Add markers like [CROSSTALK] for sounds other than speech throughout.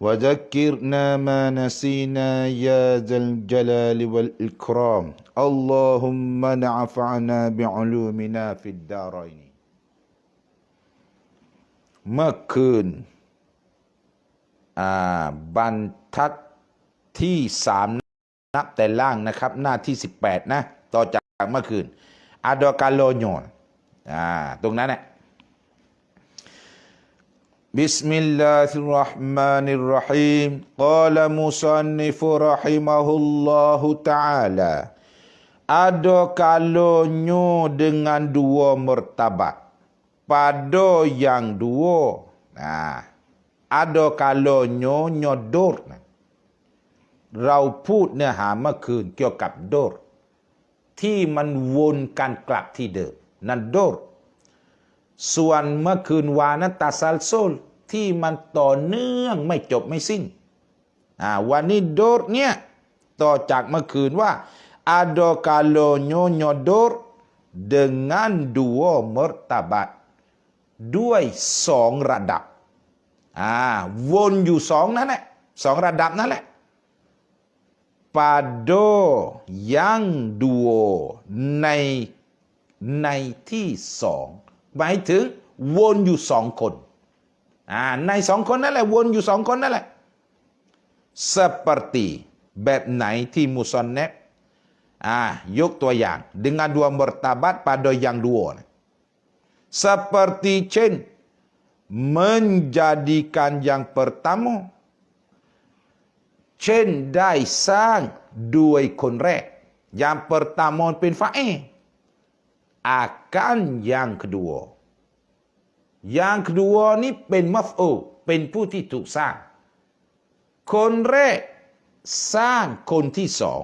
وذكرنا ما نسينا يا ذا الجلال والإكرام اللهم نعفعنا بعلومنا في الدارين เมื่อคืนอ่าบรรทัดที่สามนับแต่ล่างนะครับ หน้าที่ 18 นะ ต่อจากเมื่อคืนอาดอกาโลโยนอ่าตรงนั้นแหละ بسم الله الرحمن الرحيم قال مصنف رحمه الله تعالى ada kalonyo dengan dua mertabat pada yang dua nah ada kalonyo nyodor นะเราพูดเนื้อหาเมื่อคืนเกี่ยวกับโดรที่มันวนกันกลับที่เดิมนั่นโดร ส่วนเมื่อคืนวานั้นตาซัลโซลที่มันต่อเนื่องไม่จบไม่สิ้นวันนี้โดดเนี่ยต่อจากเมื่อคืนว่า ada kalonyo nyodor dengan dua mertabat ด้วยสองระดับ อ่า วนอยู่สองนั่นแหละสองระดับนั่นแหละ pada yang dua ในในที่สอง หมายถึงวนอยู่สองคนอ่าในสองคนนั่นแหละวนอยู่สองคนนั่นแหละ seperti แบบไหนที่มุซอนเนบอ่ายกตัวอย่าง dengan dua mertabat pada yang dua seperti เช่น menjadikan yang pertama เช่นได้สร้างด้วยคนแรก yang pertama เป็นฟาเอ akan yang kedua yang kedua นี่เป็นมัฟโอเป็นผู้ที่ถูกสร้าง คนแรกสร้างคนที่สอง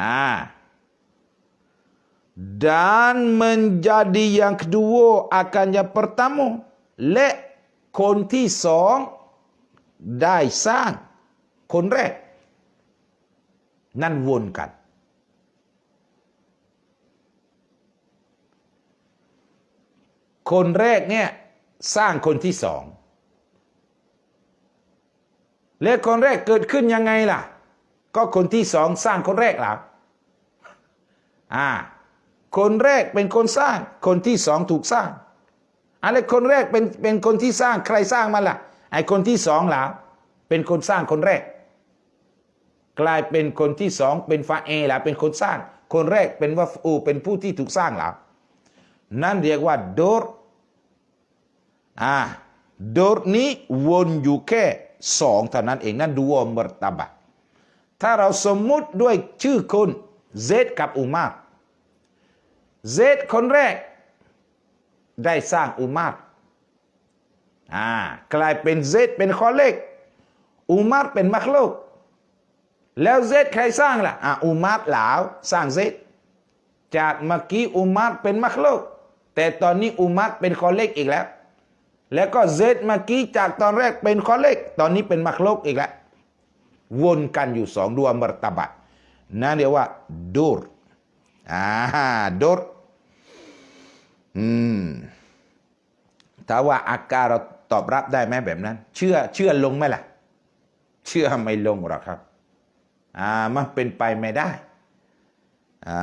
อ่า dan menjadi yang kedua akan yang pertama และคนที่สองได้สร้าง คนแรก นั่นวนกัน คนแรกเนี่ยสร้างคนที่สอง และคนแรกเกิดขึ้นยังไงล่ะ ก็คนที่สองสร้างคนแรกล่ะอ่าคนแรกเป็นคนสร้าง คนที่สองถูกสร้างอะไรคนแรกเป็นเป็นคนที่สร้างใครสร้างมันล่ะไอคนที่สองล่ะเป็นคนสร้างคนแรก กลายเป็นคนที่สองเป็นฟาเอล่ะเป็นคนสร้าง คนแรกเป็นว่าอูเป็นผู้ที่ถูกสร้างล่ะนั่นเรียกว่าโดร อ่าโดรนี้วนอยู่แค่สองเท่านั้นเองนั่นดูวมรตบัตถ้าเราสมมุติด้วยชื่อคนเซดกับอุมารเซดคนแรก ได้สร้างอุมารอ่ากลายเป็นเซดเป็นข้อเลขอุมารเป็นมักโลก แล้วเซดใครสร้างล่ะอ่าอุมารหลาวสร้างเซดจากเมื่อกี้อุมารเป็นมักโลก แต่ตอนนี้อุมารเป็นข้อเลขอีกแล้ว แล้วก็เซดเมื่อกี้จากตอนแรกเป็นข้อเลขตอนนี้เป็นมักโลกอีกแล้ววนกันอยู่สองดวงมรตบัตนั่นเรียกว่าดูรอ่าดูรอืมถ้าว่าอาการเราตอบรับได้ไหมแบบนั้น เชื่อเชื่อลงไหมล่ะ เชื่อไม่ลงหรอกครับ อ่ามันเป็นไปไม่ได้ อ่า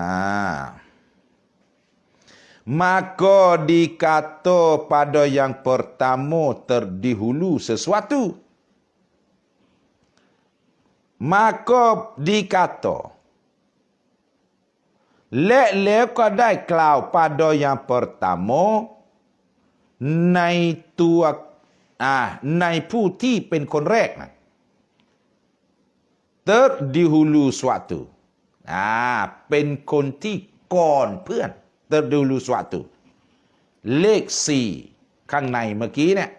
maka dikata pada yang pertama terdahulu sesuatu maka dikata และแล้วก็ได้กล่าว pada yang pertama ในตัวอ่าในผู้ที่เป็นคนแรกนะ terdahulu suatu อ่าเป็นคนที่ก่อนเพื่อน terdulu suatu เลขสี่ข้างในเมื่อกี้เนี่ย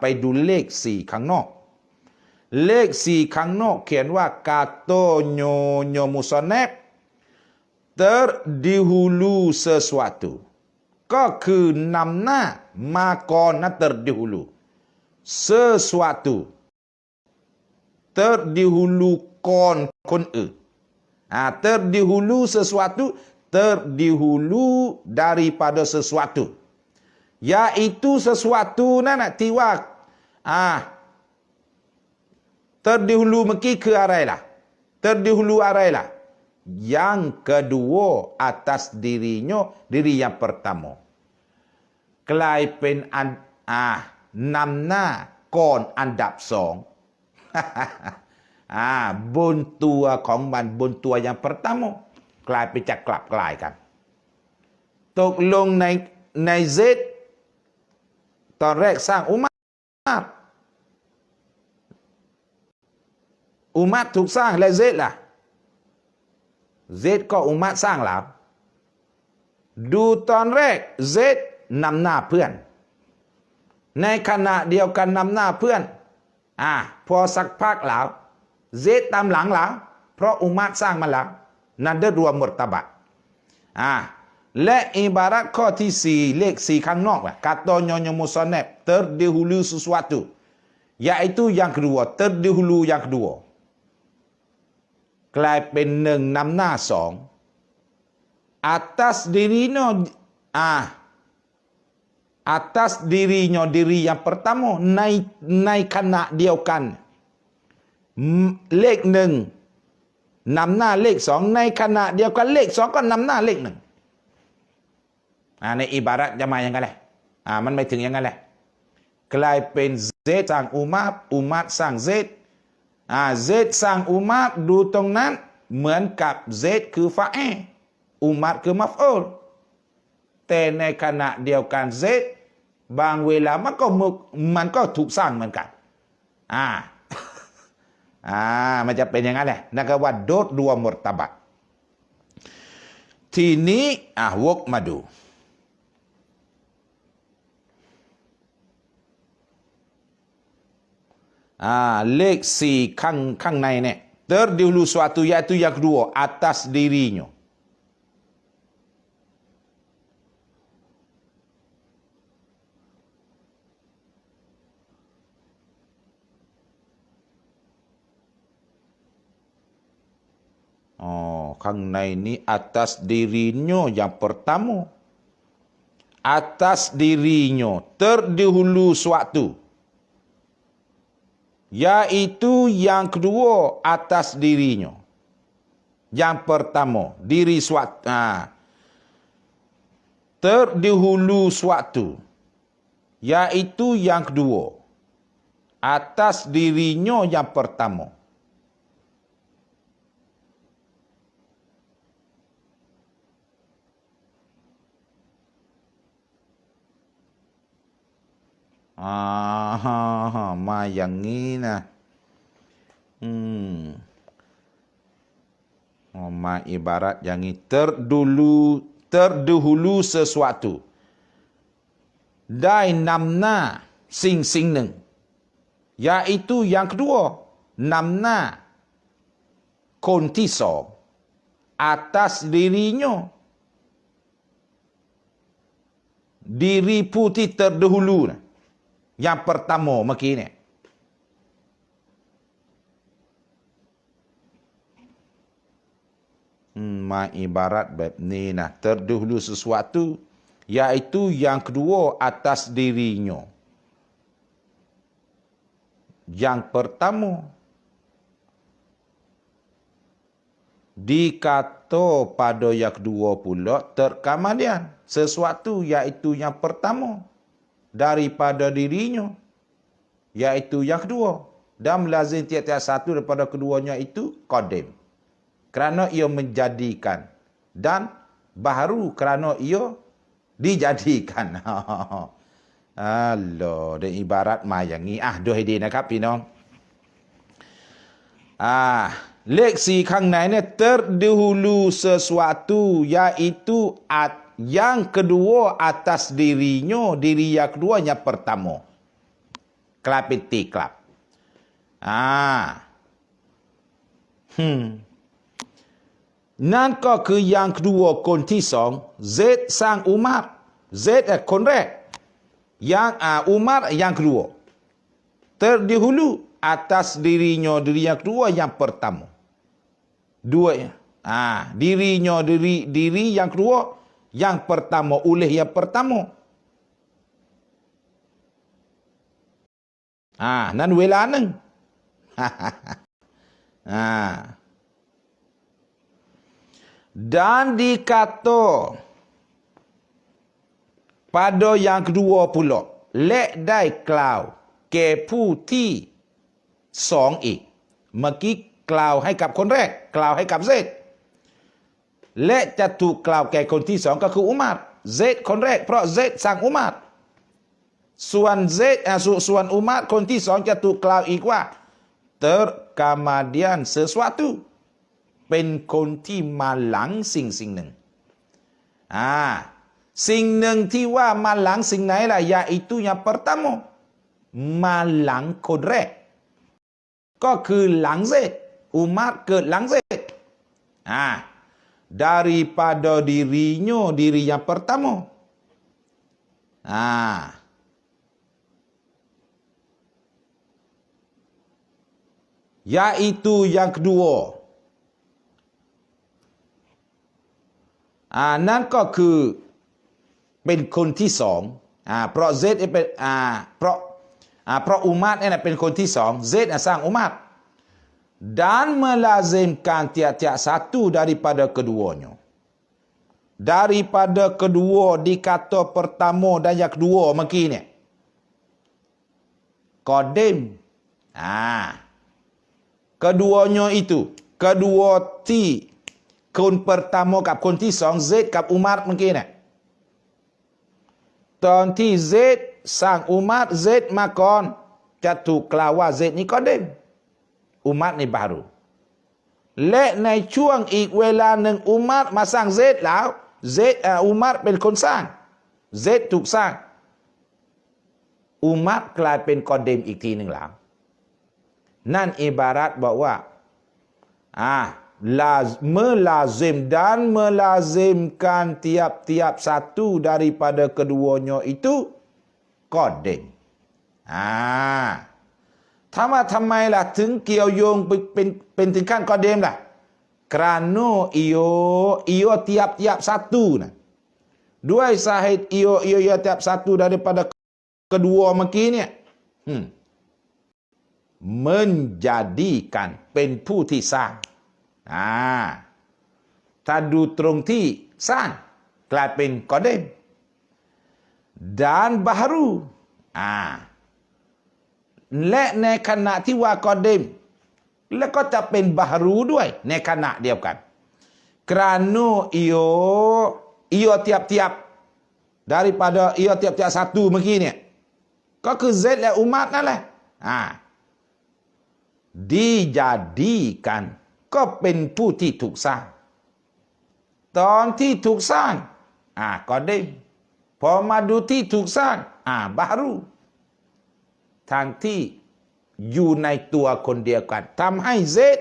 ไปดูเลขสี่ข้างนอก เลขสี่ข้างนอกเขียนว่ากาโตโยโยมุสเนบ terdahulu สิสวัตุก็คือนำหน้ามาก่อนนะ terdahulu sesuatu terdahulu ก่อนคนอื่นอ่า terdahulu สิสวัตุ terdihulu daripada sesuatu. Yaitu sesuatu nak nak tiwak. Ah. Terdihulu meki ke arailah terdihulu arailah yang kedua atas dirinya diri yang pertama. Klaipen an ah namna kon andap song. [LAUGHS] Ah buntua kong man buntua yang pertama. กลายเป็นจะกลับกลายกัน ตกลงในในเซตตอนแรกสร้างอุมาตอุมัตถูกสร้างและเซตล่ะเซตก็อุมัตสร้างแล้วดูตอนแรกเซตนำหน้าเพื่อน ในขณะเดียวกันนำหน้าเพื่อนอ่าพอสักพักแล้วเซตตามหลังแล้วเพราะอุมัตสร้างมาแล้ว นั่นได้รวมหมดตบะอ่า และอิบารัตข้อที่สี่เลขสี่ข้างนอกว่ะ kata nyonya musonep terdahulu sesuatu yaitu yang kedua terdahulu yang kedua กลายเป็นหนึ่งนำหน้าสอง atas dirinya ah atas dirinya diri yang pertama ในในขณะเดียวกันอืมเลขหนึ่ง นำหน้าเลขสองในขณะเดียวกันเลขสองก็นำหน้าเลขหนึ่งอ่าในอิบาระจะมาอย่างไงแหละอ่ามันไม่ถึงอย่างไงแหละกลายเป็นเซตสร้างอุมาตอุมาตสร้างเซตอ่าเซตสร้างอุมัดดูตรงนั้น เหมือนกับเซตคือฟาเออุมัดคือมัฟโอลแต่ในขณะเดียวกันเซตบางเวลามันก็มึกมันก็ถูกสร้างเหมือนกันอ่า อ่ามันจะเป็นอย่างนั้นแหละนั่นก็ว่าโดดรวมหมดตบัตทีนี้อะวกมาดู อ่าเลขสี่ข้างข้างในเนี่ย terdahulu suatu yaitu yang kedua atas dirinya pangnai ini atas dirinya yang pertama. Atas dirinya terdahulu suatu, Yaitu yang kedua atas dirinya. Yang pertama, diri suatu. Ha. Terdahulu suatu, Yaitu yang kedua. Atas dirinya yang pertama. Ah, ma yang ini nah. Hmm. Oh, ma ibarat yang ini terdulu terdahulu sesuatu. ได้นำหน้าสิ่งสิ่งหนึ่ง yaitu yang kedua นำหน้าคนที่สอง atas dirinya diri ผู้ที่ terdahulu นะ yang pertama เมื่อกี้เนี่ย Hmm, ma ibarat แบบนี้นะ terdahulu sesuatu yaitu yang kedua atas dirinya yang pertama dikata pada yang kedua pula terkemudian sesuatu yaitu yang pertama daripada dirinya yaitu yang kedua dan melazim tiap-tiap satu daripada keduanya itu qadim kerana ia menjadikan dan baharu kerana ia dijadikan. Allah, dan ibarat ma yang ni. Ah, doh di นะครับพี่น้องอ่าเลขสี่ข้างในเนี่ย terdahulu sesuatu yaitu at yang kedua atas dirinya diri yang kedua yang pertama กลายเป็นตีกลับอ่าฮึมนั่นก็คืออย่าง kedua คนที่สองเซดสร้างอุมัรเซดเอ่อคนแรก yang ah, Umar yang kedua terdahulu atas dirinya diri yang kedua yang pertama dua ya ah dirinya diri diri yang kedua yang pertama oleh yang pertama ah nan wela [LAUGHS] nang ah dan dikata pada yang kedua pula และได้กล่าวแก่ผู้ที่สองอีก เมื่อกี้กล่าวให้กับคนแรก กล่าวให้กับเซด และจะถูกกล่าวแก่คนที่สองก็คืออุมัรเซดคนแรก เพราะเซดสั่งอุมัรส่วนเซดอ่าส่วนอุมัรคนที่สองจะถูกกล่าวอีกว่า terkemudian sesuatu เป็นคนที่มาหลังสิ่งสิ่งหนึ่งอ่าสิ่งหนึ่งที่ว่ามาหลังสิ่งไหนล่ะ yaitu yang pertama มาหลังคนแรก ก็คือหลังเซดอุมัรเกิดหลังเซดอ่า daripada dirinya diri yang pertama อ่า yaitu yang kedua อ่านั่นก็คือเป็นคนที่สองอ่าเพราะเซดเป็นอ่าเพราะอ่าเพราะอุมัดเนี่ยเป็นคนที่สองเซดน่ะสร้างอุมัด dan melazimkan tiap-tiap satu daripada keduanya daripada kedua dikata pertama dan yang kedua เมื่อกี้เนี่ย kodim ah keduanya itu kedua ti คนเปิดตามโมกับคนที่สองเซดกับ อุมัรเมื่อกี้เนี่ยตอนที่เซดสร้างอุมัรเซดมาก่อนจะถูกกล่าวว่าเซดนี้ก็เด่นอุมัรในบารุและในช่วงอีกเวลาหนึ่งอุมัรมาสร้างเซดแล้วเซดอ่าอุมัรเป็นคนสร้างเซดถูกสร้างอุมัรกลายเป็นกอเดมอีกทีหนึ่งแล้วนั่นอิบารัตบอกว่าอ่า laz, melazim dan melazimkan tiap-tiap satu daripada keduanya itu kodim. อ่า ถามว่าทำไมล่ะ ถึงเกี่ยวโยงไปเป็นเป็นถึงขั้นกอเดมล่ะ kerana iyo iyo tiap-tiap satu nah. Dua sahid iyo iyo iyo tiap satu daripada kedua เมื่อกี้เนี่ย hmm. menjadikan เป็นผู้ที่สร้างอ่าถ้าดูตรงที่สร้างกลายเป็นกอเดม dan baharu อ่า และในขณะที่ว่ากอเดม แล้วก็จะเป็นบารูด้วยในขณะเดียวกัน kerana iyo iyo tiap-tiap daripada iyo tiap-tiap satu เมื่อกี้เนี่ยก็คือเซดและอุมัดนั่นแหละอ่า dijadikan ก็เป็นผู้ที่ถูกสร้าง ตอนที่ถูกสร้างอ่าก็ได้พอมาดูที่ถูกสร้างอ่าบารู ทางที่อยู่ในตัวคนเดียวกันทำให้เซด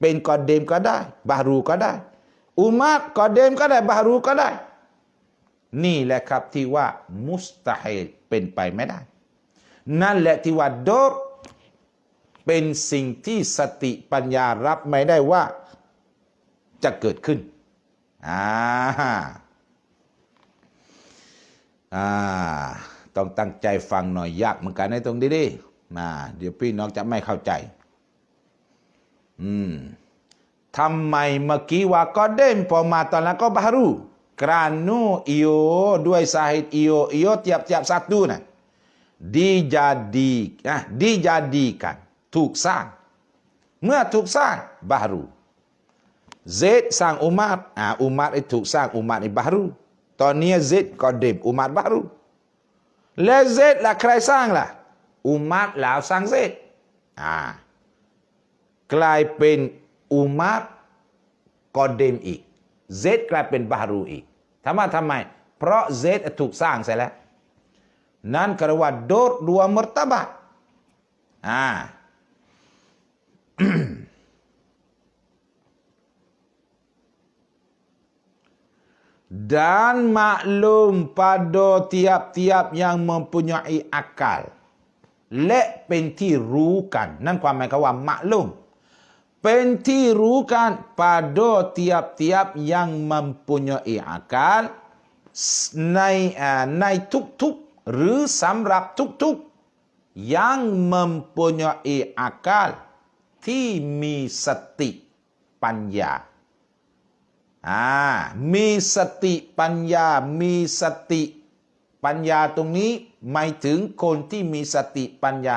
เป็นกอเดมก็ได้บารูก็ได้ อุมัดกอเดมก็ได้บารูก็ได้ นี่แหละครับที่ว่ามุสตาฮิลเป็นไปไม่ได้ นั่นแหละที่ว่าโดรเป็นสิ่งที่สติปัญญารับไม่ได้ว่าจะเกิดขึ้นอ่าอ่า ต้องตั้งใจฟังหน่อยยากเหมือนกันในตรงนี้ดิมาเดี๋ยวพี่น้องจะไม่เข้าใจ อืมทำไมเมื่อกี้ว่าก็เด่นพอมาตอนหลังก็บารูกรานูอิโอด้วยสาเหตุอิโออิโอ tiap-tiap satu นะ dijadi นะ dijadikan ถูกสร้าง เมื่อถูกสร้างบารู Zaid สร้างอุมัดอ่าอุมัด itu ถูกสร้างอุมัดในบารุตอนนี้ Zaid ก็เดิมอุมัดบารุ และ Zaid ล่ะใครสร้างล่ะ อุมัดล้วสร้าง Zaid อ่ากลายเป็นอุมัดก็เดมอีก Zaid กลายเป็นบารุอีกถามว่าทำไม เพราะ Zaid ถูกสร้างเสร็จแล้ว นั่นกรียกว่าโดดดวมรตบะอ่า dan maklum pada tiap-tiap yang mempunyai akal และเป็นที่รู้กัน นั่นความหมายคำว่า maklum เป็นที่รู้กัน pada tiap-tiap yang mempunyai akal ในอ่าในทุกๆ หรือสำหรับทุกๆ yang mempunyai akal ที่มีสติปัญญา อ่ามีสติปัญญา มีสติปัญญาตรงนี้หมายถึงคนที่มีสติปัญญา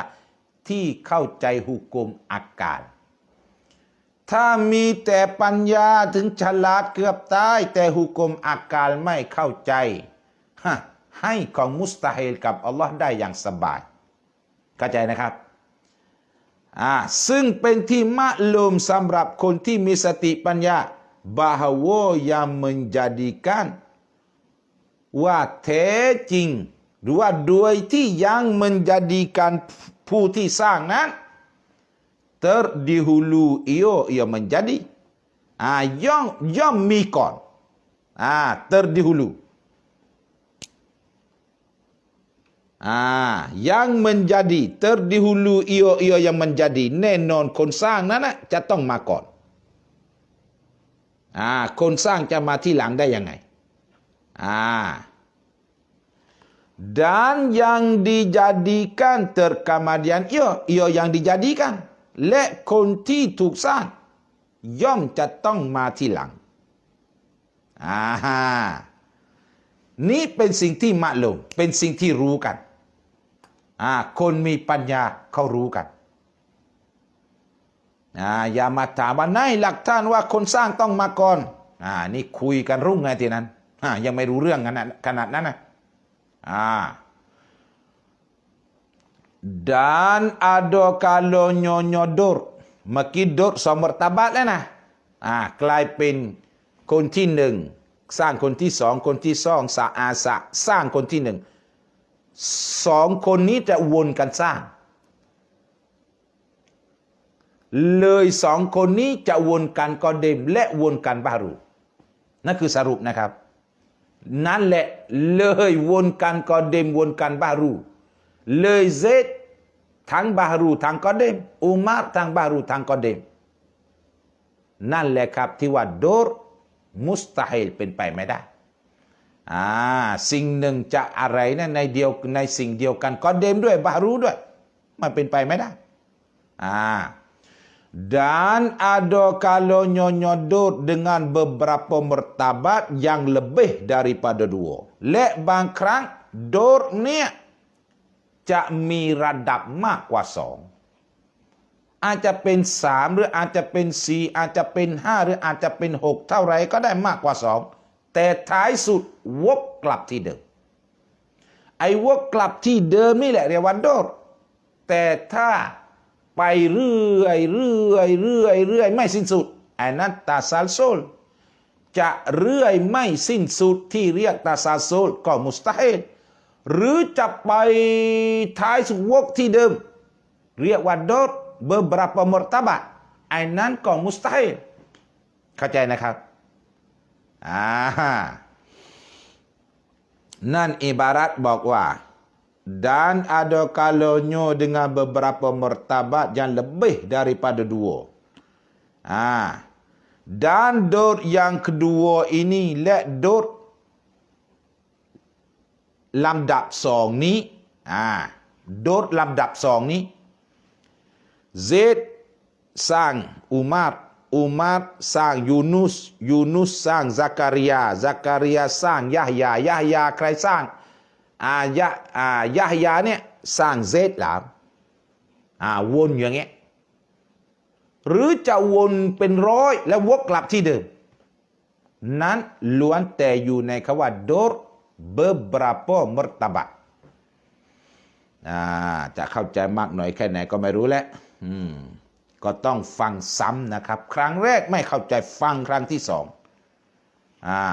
ที่เข้าใจหุกกลมอาการ ถ้ามีแต่ปัญญาถึงฉลาดเกือบตายแต่หุกกลมอาการไม่เข้าใจฮะให้ของมุสตาฮิลกับอัลลอฮ์ได้อย่างสบายเข้าใจนะครับอ่าซึ่งเป็นที่มะลุมสำหรับคนที่มีสติปัญญา bahawa yang menjadikan ว่าแท้จริงหรือว่าโดยที่ยัง menjadikan ผู้ที่สร้างนั้น terdahulu ia ia menjadi อ่าย่อมย่อมมีก่อนอ่า terdahulu อ่ายัง menjadi terdahulu ia ia yang menjadi แน่นอนคนสร้างนั้นนะจะต้ อ่าคนสร้างจะมาที่หลังได้ยังไงอ่า dan yang dijadikan terkemudian ia ia yang dijadikan และคนที่ถูกสร้าง ย่อมจะต้องมาที่หลังอ่าฮะนี่เป็นสิ่งที่มาลงเป็นสิ่งที่รู้กันอ่าคนมีปัญญาเขารู้กัน อ่าอย่ามาถามว่าในหลักฐานว่าคนสร้างต้องมาก่อนอ่านี่คุยกันรุ่งไงทีนั้นอ่ายังไม่รู้เรื่องขนาดขนาดนั้นนะอ่า dan ada kalanya nyodor เมื่อกี้ดดสองมรตบัตแล้วนะอ่ากลายเป็นคนที่หนึ่งสร้างคนที่สองคนที่สองสะอาสะสร้างคนที่หนึ่งสองคนนี้จะวนกันสร้าง เลยสองคนนี้จะวนกันกอเดมและวนกันบารูนั่นคือสรุปนะครับ นั่นแหละเลยวนกันกอเดมวนกันบารู เลยเซดทั้งบารูทั้งกอเดมอุมารทั้งบารูทั้งกอเดมนั่นแหละครับที่ว่าโดรมุสตาฮิลเป็นไปไม่ได้อ่าสิ่งหนึ่งจะอะไรนะในเดียวในสิ่งเดียวกันกอเดมด้วยบารูด้วย มันเป็นไปไม่ได้อ่า dan ada kalanya nyodot dengan beberapa martabat yang lebih daripada dua และบางครั้งโดดเนี่ยจะมีระดับมากกว่าสองอาจจะเป็นสามหรืออาจจะเป็นสี่อาจจะเป็นห้าหรืออาจจะเป็นหกเท่าไรก็ได้มากกว่าสองแต่ท้ายสุดวกกลับที่เดิม ไอ้วกกลับที่เดิมนี่แหละเรียกว่าโดดแต่ถ้า ไปเรื่อยเรื่อยเรื่อยเรื่อยไม่สิ้นสุดอันนั้นตาซาลโซลจะเรื่อยไม่สิ้นสุดที่เรียกตาซาโซลก็มุสตาฮิลหรือจะไปท้ายสุดวกที่เดิม เรียกว่าโดด beberapa martabat อันนั้นก็มุสตาฮิลเข้าใจนะครับอ่านั่นอิบารัตบอกว่า dan ada kalanya dengan beberapa martabat yang lebih daripada dua. Ha. Dan dot yang kedua ini let dot ลำดับสองนี้อ่าโดดลำดับสองนี้เซดสร้าง อายะอายะยะฮยาเนี่ยสร้างเซตหลามอ่าวนอย่างเงี้ยหรือจะวนเป็นร้อยแล้ววกกลับที่เดิม นั้นล้วนแต่อยู่ในคำว่า dor beberapa martabat อ่าจะเข้าใจมากหน่อยแค่ไหนก็ไม่รู้แหละอืมก็ต้องฟังซ้ำนะครับ ครั้งแรกไม่เข้าใจฟังครั้งที่สองอ่า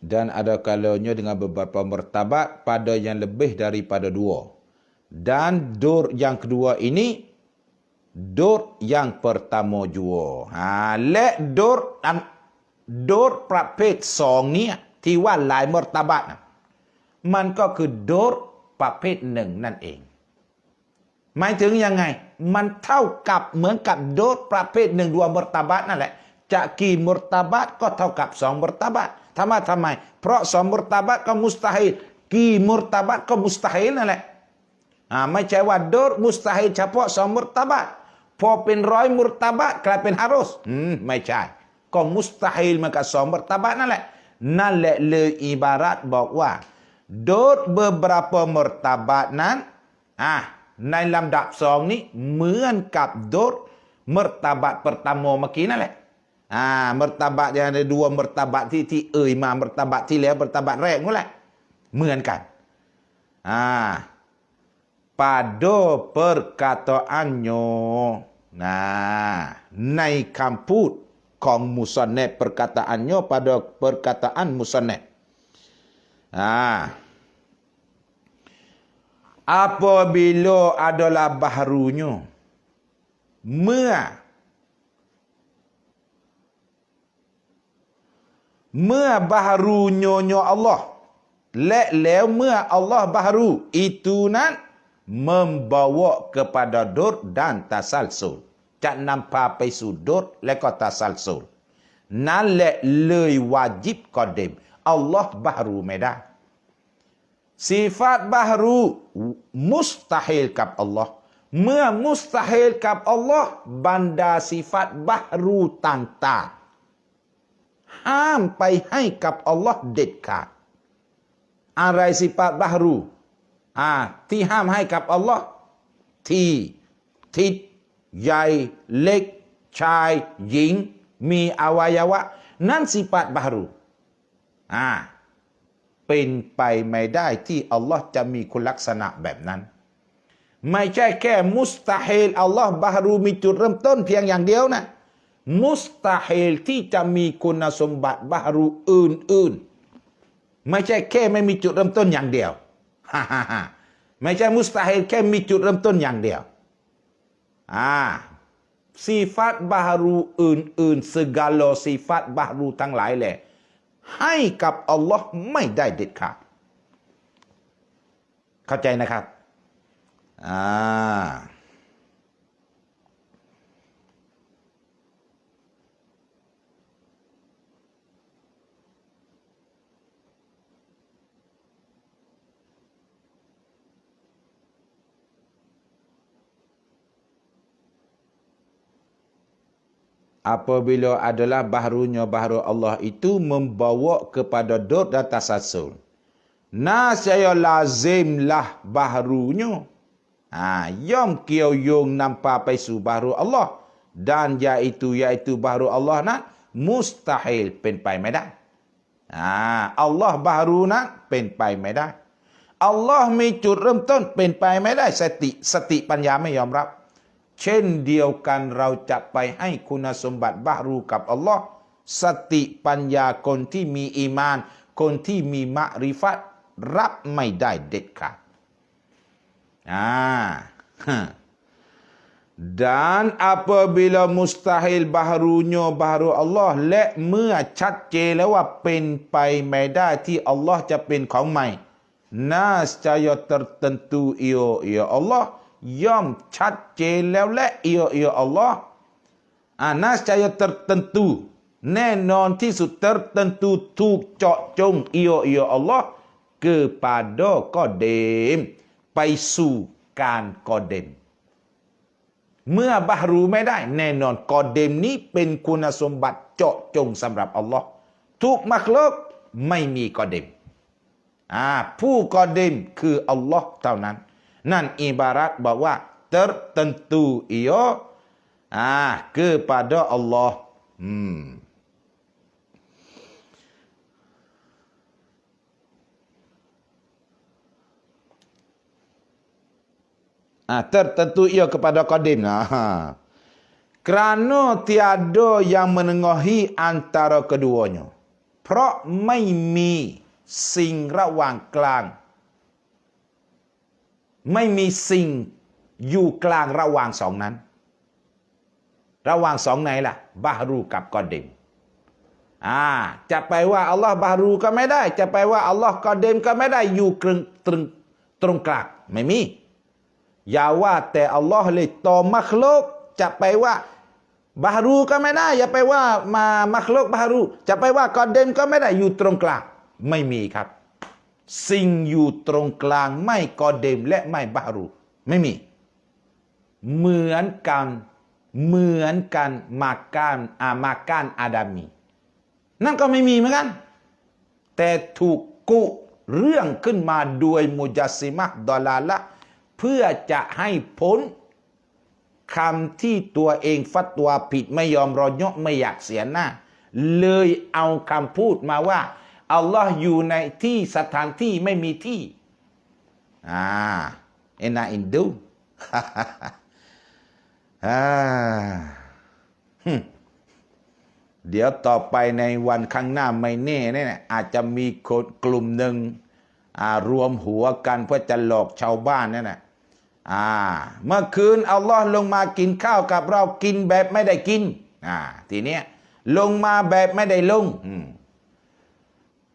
dan ada kalanya dengan beberapa martabat pada yang lebih daripada dua. Dan dur yang kedua ini dur yang pertama jua. Ha, และดรอันดรประเภทสองเนี่ยที่ว่าหลายมรตบัตนะมันก็คือดรประเภทหนึ่งนั่นเอง หมายถึงยังไง มันเท่ากับเหมือนกับโดดประเภทหนึ่งดวงมรตบัตนั่นแหละจะกี่มรตบัตก็เท่ากับสองมรตบัต ทำไมทำไม เพราะสองมรตาบัตก็มุสตาฮิลกี่มรตาบัตก็มุสตาฮิลนั่นแหละอ่าไม่ใช่ว่าดดมุสตาฮิลเฉพาะสองมรตาบัตพอเป็นร้อยมุรตาบัตกลายเป็นฮารอสอืมไม่ใช่ ก็มุสตาฮิลมันกับสองมรตาบัตนั่นแหละนั่นแหละเลยอิบารัตบอกว่าโดด beberapa มรตบัตนั้นอ่าในลำดับสองนี้เหมือนกับโดดมรตบัต pertama เมื่อกี้นั่นแหละ Ha, mertabat yang ada dua mertabat ti ti e imam mertabat ti leh mertabat rek ngulah. Mengan kan. Ha. Pada perkataannya. Nah, nai kamput kong musanet perkataannya pada perkataan musanet. Ha. Apabila adalah baharunya. Mengah เมื่อบาฮารูโยโยอัลลอฮ์และแล้วเมื่ออัลลอฮ์บาฮารู itu นั้น membawa kepada dor dan tasalsul จะนำพาไปสู่ดรและก็ตัสัลซุลนั่นแหละเลยวาจิบกอเดมอัลลอฮ์บาฮารูไม่ได้ sifat bahru mustahil กับอัลลอฮ์เมื่อมุสตาฮิลกับอัลลอฮ์บรรดาสิฟัตบาฮรูต่างๆ ห้ามไปให้กับอัลลอฮ์เด็ดขาด อะไรสิฟัตบารูอ่าที่ห้ามให้กับอัลลอฮ์ที่ ทิศใหญ่ เล็ก ชาย หญิง มีอวัยวะ นั่นสิฟัตบารูอ่าเป็นไปไม่ได้ที่อัลลอฮ์จะมีคุณลักษณะแบบนั้น ไม่ใช่แค่มุสตาฮิลอัลลอฮ์บาฮรูมีจุดเริ่มต้นเพียงอย่างเดียวนะ มุสตาฮิลที่จะมีคุณสมบัติบารูอื่นๆ ไม่ใช่แค่ไม่มีจุดเริ่มต้นอย่างเดียวฮ่าฮ่าฮ่าไม่ใช่มุสตาฮิลแค่มีจุดเริ่มต้นอย่างเดียวอ่าสีฟัตบารูอื่นๆ segala สีฟัตบารูทั้งหลายแหละ ให้กับอัลลอฮ์ไม่ได้เด็ดขาดเข้าใจนะครับอ่า apabila adalah bahrunya bahru Allah itu membawa kepada dor dan tasasul. Nasaya lazimlah bahrunya. Ha, yom kiau yung nampak ไปสู่ bahru Allah dan iaitu iaitu bahru Allah nak mustahil เป็นไปไม่ได้อ่าอัลลอฮ์บารูนะเป็นไปไม่ได้อัลลอฮ์มีจุดเริ่มต้นเป็นไปไม่ได้สติสติปัญญาไม่ยอมรับ เช่นเดียวกันเราจะไปให้คุณสมบัติบารูกับอัลลอฮ์สติปัญญาคนที่มีอีมาน คนที่มีมะริฟัตรับไม่ได้เด็ดขาดอ่า dan apabila mustahil baharunya baharu Allah และเมื่อชัดเจนแล้วว่าเป็นไปไม่ได้ที่อัลลอฮ์จะเป็นของใหม่ nascaya tertentu ia ia Allah ย่อมชัดเจนแล้วและ ia ia Allah อ่า nascaya tertentu แน่นอนที่สุด tertentu ถูกเจาะจง ia ia Allah kepada kodem ไปสู่การกอเดม เมื่อบาฮรูไม่ได้ แน่นอนกอเดมนี้เป็นคุณสมบัติเจาะจงสำหรับอัลลอฮ์ทุกมักลกไม่มีกอเดมผู้กอเดมคืออัลลอฮ์เท่านั้น นั่นอิบารัตบอกว่า tertentu ia ah kepada Allah hmm Ah, tertentu ia kepada Qadim. Ha. Kerana tiada yang menengahi antara keduanya. เพราะ ไม่มีสิ่งอยู่กลางระหว่างสองนั้น ระหว่างสองไหนล่ะบาฮรูกับกอดิมอ่าจะไปว่าอัลลอฮ์บาฮรูก็ไม่ได้ จะไปว่าอัลลอฮ์กอดิมก็ไม่ได้อยู่กลึงตรงตรงกลางไม่มี อย่าว่าแต่อัลลอฮ์เลยต่อมัคลกจะไปว่าบาฮรูก็ไม่ได้ อย่าไปว่ามามัคลกบาฮรู จะไปว่ากอดเดมก็ไม่ได้อยู่ตรงกลางไม่มีครับ สิ่งอยู่ตรงกลางไม่กอเดมและไม่บารู ไม่มี เหมือนกันเหมือนกันมาการอามาการอาดามี นั่นก็ไม่มีเหมือนกัน แต่ถูกกุเรื่องขึ้นมาโดยมุจัสซิมะห์ดอลาละ เพื่อจะให้พ้นคำที่ตัวเองฟัตวผิดไม่ยอมรอยะไม่อยากเสียหน้า เลยเอาคำพูดมาว่า อัลลอฮ์อยู่ในที่สถานที่ไม่มีที่อ่าเอ็นาอินดูอ่าฮึเดี๋ยวต่อไปในวันข้างหน้าไม่แน่เนี่ยอาจจะมีคนกลุ่มหนึ่งอ่ารวมหัวกันเพื่อจะหลอกชาวบ้านนั่นแหละอ่าเมื่อคืนอัลลอฮ์ลงมากินข้าวกับเรากินแบบไม่ได้กินอ่าทีเนี้ยลงมาแบบไม่ได้ลงอื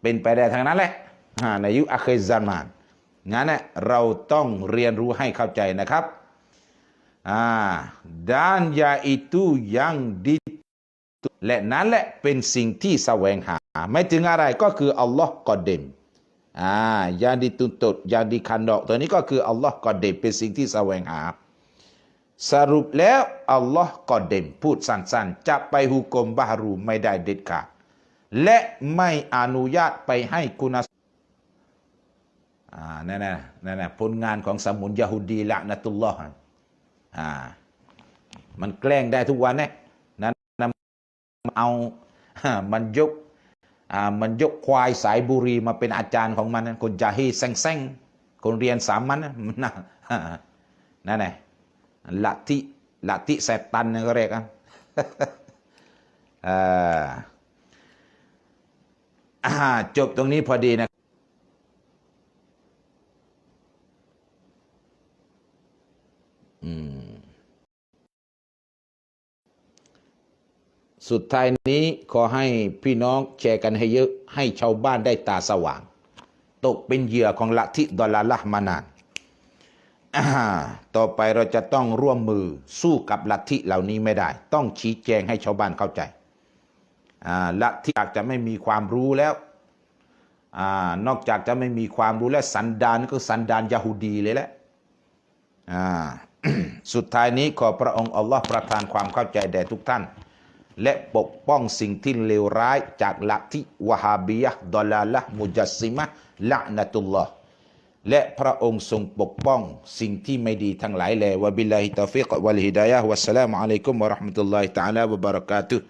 เป็นไปได้ทางนั้นแหละอ่าในยุคอาเคซานมานงั้นเนี่ยเราต้องเรียนรู้ให้เข้าใจนะครับอ่า dan yaitu yang di และนั้นแหละเป็นสิ่งที่แสวงหา ไม่ถึงอะไรก็คืออัลลอฮ์กอดเดมอ่า yang dituntut yang dikandok ตัวนี้ก็คืออัลลอฮ์กอดเดมเป็นสิ่งที่แสวงหา สรุปแล้วอัลลอฮ์กอดเดมพูดสั้นๆ จะไปหุกมบาฮรูไม่ได้เด็ดขาด และไม่อนุญาตไปให้คุณอ่านั่นนะนั่นนะผลงานของสมุนยะฮูดีละนัตุลลอฮ์อ่ามันแกล้งได้ทุกวันเนี่ยนั้นเอามันยกอ่ามันยกควายสายบุรีมาเป็นอาจารย์ของมันคนจาฮีแซงแซงคนเรียนสามัญนะมันน่ะนั่นแหละลัทธิลัทธิแซตันนะก็เรียกอ่อ อ่าจบตรงนี้พอดีนะสุดท้ายนี้ขอให้พี่น้องแชร์กันให้เยอะให้ชาวบ้านได้ตาสว่าง ตกเป็นเหยื่อของลัทธิดอลลาละห์มานานต่อไปเราจะต้องร่วมมือสู้กับลัทธิเหล่านี้ไม่ได้ ต้องชี้แจงให้ชาวบ้านเข้าใจ อ่าลัทธิอยากจะไม่มีความรู้แล้วอนอกจากจะไม่มีความรู้แล้วสันดานก็สันดานยาฮูดีเลยแหละสุดท้ายนี้ขอพระองค์อัลลอฮ์ประทานความเข้าใจแด่ทุกท่าน และปกป้องสิ่งที่เลวร้ายจากลัทธิวะฮาบียะดอลาละห์มุจัสซิมะละนตุลลอฮ์และพระองค์ทรงปกป้องสิ่งที่ไม่ดีทั้งหลายแลวะบิลลาฮิตอฟิกวัลฮิดายะฮ์วัสสลามุอะลัยกุมวะราะห์มะตุลลอฮิตะอาลาวะบะเราะกาตุฮ์